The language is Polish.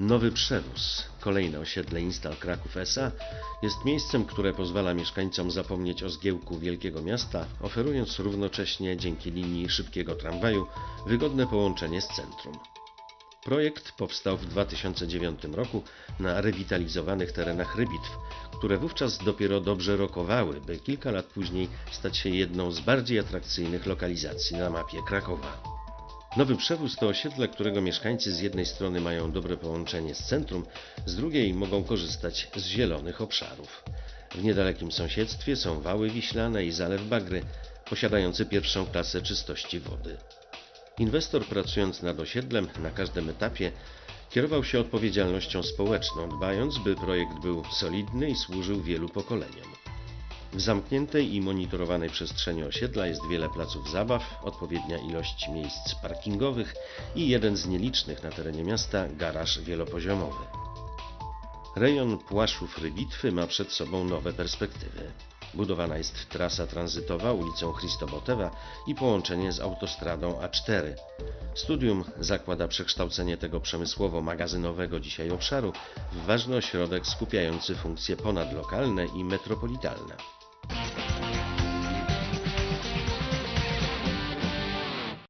Nowy Przewóz, kolejne osiedle Instal Kraków S.A. jest miejscem, które pozwala mieszkańcom zapomnieć o zgiełku wielkiego miasta, oferując równocześnie dzięki linii szybkiego tramwaju wygodne połączenie z centrum. Projekt powstał w 2009 roku na rewitalizowanych terenach Rybitw, które wówczas dopiero dobrze rokowały, by kilka lat później stać się jedną z bardziej atrakcyjnych lokalizacji na mapie Krakowa. Nowy Przewóz to osiedle, którego mieszkańcy z jednej strony mają dobre połączenie z centrum, z drugiej mogą korzystać z zielonych obszarów. W niedalekim sąsiedztwie są wały wiślane i zalew Bagry, posiadający pierwszą klasę czystości wody. Inwestor pracując nad osiedlem na każdym etapie kierował się odpowiedzialnością społeczną, dbając, by projekt był solidny i służył wielu pokoleniom. W zamkniętej i monitorowanej przestrzeni osiedla jest wiele placów zabaw, odpowiednia ilość miejsc parkingowych i jeden z nielicznych na terenie miasta garaż wielopoziomowy. Rejon Płaszów Rybitwy ma przed sobą nowe perspektywy. Budowana jest trasa tranzytowa ulicą Christobotewa i połączenie z autostradą A4. Studium zakłada przekształcenie tego przemysłowo-magazynowego dzisiaj obszaru w ważny ośrodek skupiający funkcje ponadlokalne i metropolitalne.